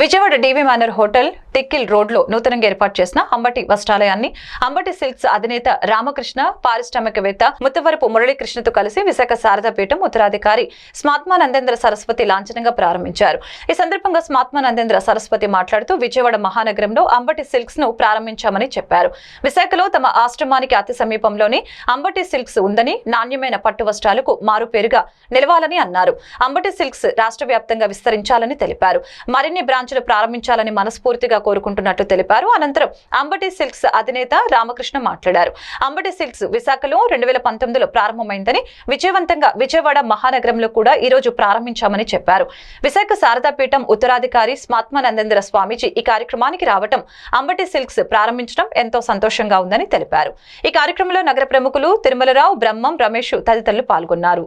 Vijayawada DV manor hotel Tikkle రోడ్లో నూతనంగా ఏర్పాటు చేసిన అంబటి వస్త్రాలయాన్ని అంబటి సిల్క్స్ అధినేత రామకృష్ణ పారిశ్రామికవేత్త ముత్తవరపు మురళీకృష్ణతో కలిసి విశాఖ శారదాపీఠం ఉత్తరాధికారి స్మాత్మానందేంద్ర సరస్వతి లాంఛనంగా ప్రారంభించారు. ఈ సందర్భంగా స్మాత్మానందేంద్ర సరస్వతి మాట్లాడుతూ విజయవాడ మహానగరంలో అంబటి సిల్క్స్ను ప్రారంభించామని చెప్పారు. విశాఖలో తమ ఆశ్రమానికి అతి సమీపంలోనే అంబటి సిల్క్స్ ఉందని నాణ్యమైన పట్టు వస్త్రాలకు మారుపేరుగా నిలవాలని అన్నారు. అంబటి సిల్క్స్ రాష్ట్ర వ్యాప్తంగా విస్తరించాలని తెలిపారు. మరిన్ని బ్రాంచులు ప్రారంభించాలని మనస్ఫూర్తిగా కోరుకుంటున్నట్టు తెలిపారు. అనంతరం అంబటి సిల్క్స్ అధినేత రామకృష్ణ మాట్లాడారు. అంబటి సిల్క్స్ విశాఖలో రెండు వేల పంతొమ్మిదిలో ప్రారంభమైందని విజయవంతంగా విజయవాడ మహానగరంలో కూడా ఈ రోజు ప్రారంభించామని చెప్పారు. విశాఖ శారదాపీఠం ఉత్తరాధికారి స్మాత్మానందేంద్ర స్వామీజీ ఈ కార్యక్రమానికి రావటం అంబటి సిల్క్స్ ప్రారంభించడం ఎంతో సంతోషంగా ఉందని తెలిపారు. ఈ కార్యక్రమంలో నగర ప్రముఖులు తిరుమలరావు బ్రహ్మం రమేష్ తదితరులు పాల్గొన్నారు.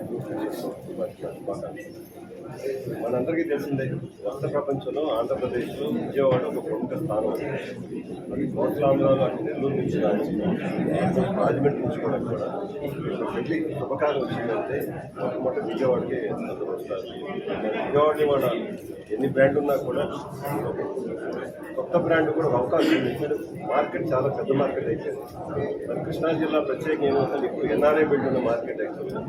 మనందరికీ తెలిసిందే వస్త్ర ప్రపంచంలో ఆంధ్రప్రదేశ్లో విజయవాడ ఒక ప్రముఖ స్థానం. అది కోట్లాంధ్రాలో అటు నెల్లూరు నుంచి కానీ రాజమండ్రి నుంచి కూడా కూడా. వెళ్ళి పెళ్ళి వచ్చిందంటే మొట్టమొదటి విజయవాడకి అందరూ వస్తారు. మరి విజయవాడ ఎన్ని బ్రాండ్ ఉన్నా కూడా కొత్త బ్రాండ్ కూడా అవకాశం ఇచ్చారు మార్కెట్ చాలా పెద్ద మార్కెట్ అయిపోయింది మరి కృష్ణా జిల్లా ప్రత్యేకంగా ఏమవుతుంది? ఇప్పుడు ఎన్ఆర్ఐ బిల్డ్ ఉన్న మార్కెట్ యాక్చువల్గా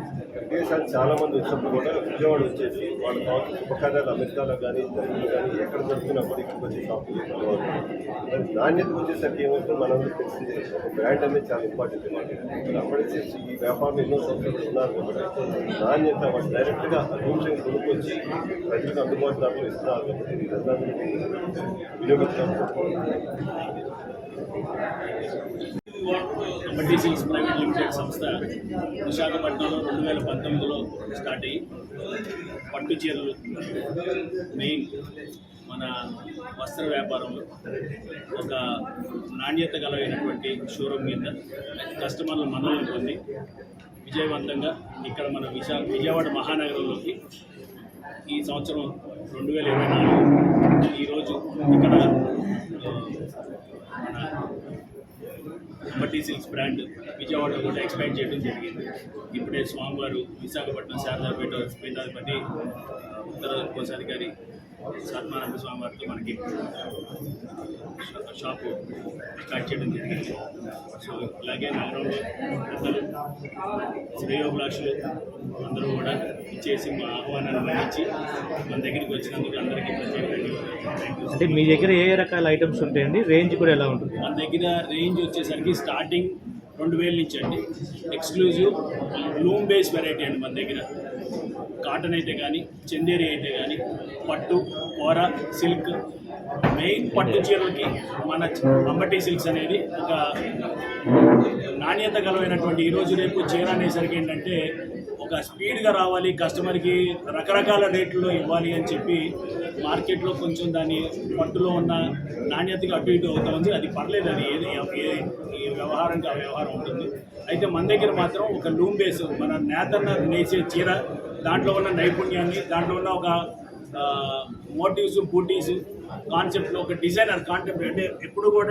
ఒకసారి చాలా మంది వచ్చినప్పుడు కూడా విజయవాడ వచ్చేసి వాళ్ళ కావాల్సిన శుభకార్యాలు అమెరికాలో కానీ జర్మనీలో కానీ ఎక్కడ జరుగుతున్నప్పుడు ఇక్కడికి వచ్చి షాపింగ్ చేసుకోవాలి మరి నాణ్యత వచ్చేసరికి ఏమవుతుంది మనందరూ తెలిసింది. ఒక బ్రాండ్ అనేది చాలా ఇంపార్టెంట్ మరి అప్పటికే ఈ వ్యాపారం ఎన్నో సంవత్సరాలు ఉన్నారు కాబట్టి నాణ్యత వాళ్ళు డైరెక్ట్గా రూమ్స్ కొనుక్కొచ్చి ప్రజలకు అందుబాటు ధరలో ఇస్తున్నారు కాబట్టి ఇదంతా వినియోగించాలి అంబటి ప్రైవేట్ లిమిటెడ్ సంస్థ విశాఖపట్నంలో రెండు వేల పంతొమ్మిదిలో స్టార్ట్ అయ్యి పట్టు చీరలు మెయిన్ మన వస్త్ర వ్యాపారంలో ఒక నాణ్యత గలైనటువంటి షోరూమ్ మీద కస్టమర్ల మన్నలను పొంది విజయవంతంగా ఇక్కడ మన విశా విజయవాడ మహానగరంలోకి ఈ సంవత్సరం రెండు వేల ఇరవై నాలుగు ఈరోజు ఇక్కడ మన అంబటి సిల్క్స్ బ్రాండ్ విజయవాడలో కూడా ఎక్స్పాండ్ చేయడం జరిగింది. ఇప్పుడే స్వామివారు విశాఖపట్నం శారదాపేట పీఠాధిపతి ఉత్తర కోశాధికారి సత్మానంద స్వామివారితో మనకి షాపు స్టార్ట్ చేయడం జరిగింది. సో ఇలాగే నగరంలో పెద్దలు శ్రేయోభిలాషులు అందరూ కూడా ఇచ్చేసి మా ఆహ్వానాన్ని మన్నించి మన దగ్గరికి వచ్చినందుకు అందరికీ ప్రత్యేక ధన్యవాదాలు. అంటే మీ దగ్గర ఏ ఏ రకాల ఐటమ్స్ ఉంటాయండి? రేంజ్ కూడా ఎలా ఉంటుంది? మన దగ్గర రేంజ్ వచ్చేసరికి స్టార్టింగ్ రెండు వేల నుంచి అండి. ఎక్స్క్లూజివ్ లూమ్ బేస్ వెరైటీ అండి మన దగ్గర. కాటన్ అయితే కానీ చందేరి అయితే కానీ పట్టు కూర సిల్క్ మెయిన్ పట్టు చీరలకి మన అంబటి సిల్క్స్ అనేది ఒక నాణ్యత గలమైనటువంటి ఈరోజు రేపు చీర అనేసరికి ఏంటంటే స్పీడ్గా రావాలి కస్టమర్కి రకరకాల రేట్లలో ఇవ్వాలి అని చెప్పి మార్కెట్లో కొంచెం దాని పట్టులో ఉన్న నాణ్యతగా అటు ఇటు అవుతా ఉంది. అది పర్లేదు అది ఏది ఏ- వ్యవహారంగా ఆ వ్యవహారం ఉంటుంది. అయితే మన దగ్గర మాత్రం ఒక లూమ్ బేస్ మన నేతన్న నేసే చీర దాంట్లో ఉన్న నైపుణ్యాన్ని దాంట్లో ఉన్న ఒక మోటివ్స్ బూటీస్ కాన్సెప్ట్లో ఒక డిజైనర్ కాన్సెప్ట్ అంటే ఎప్పుడు కూడా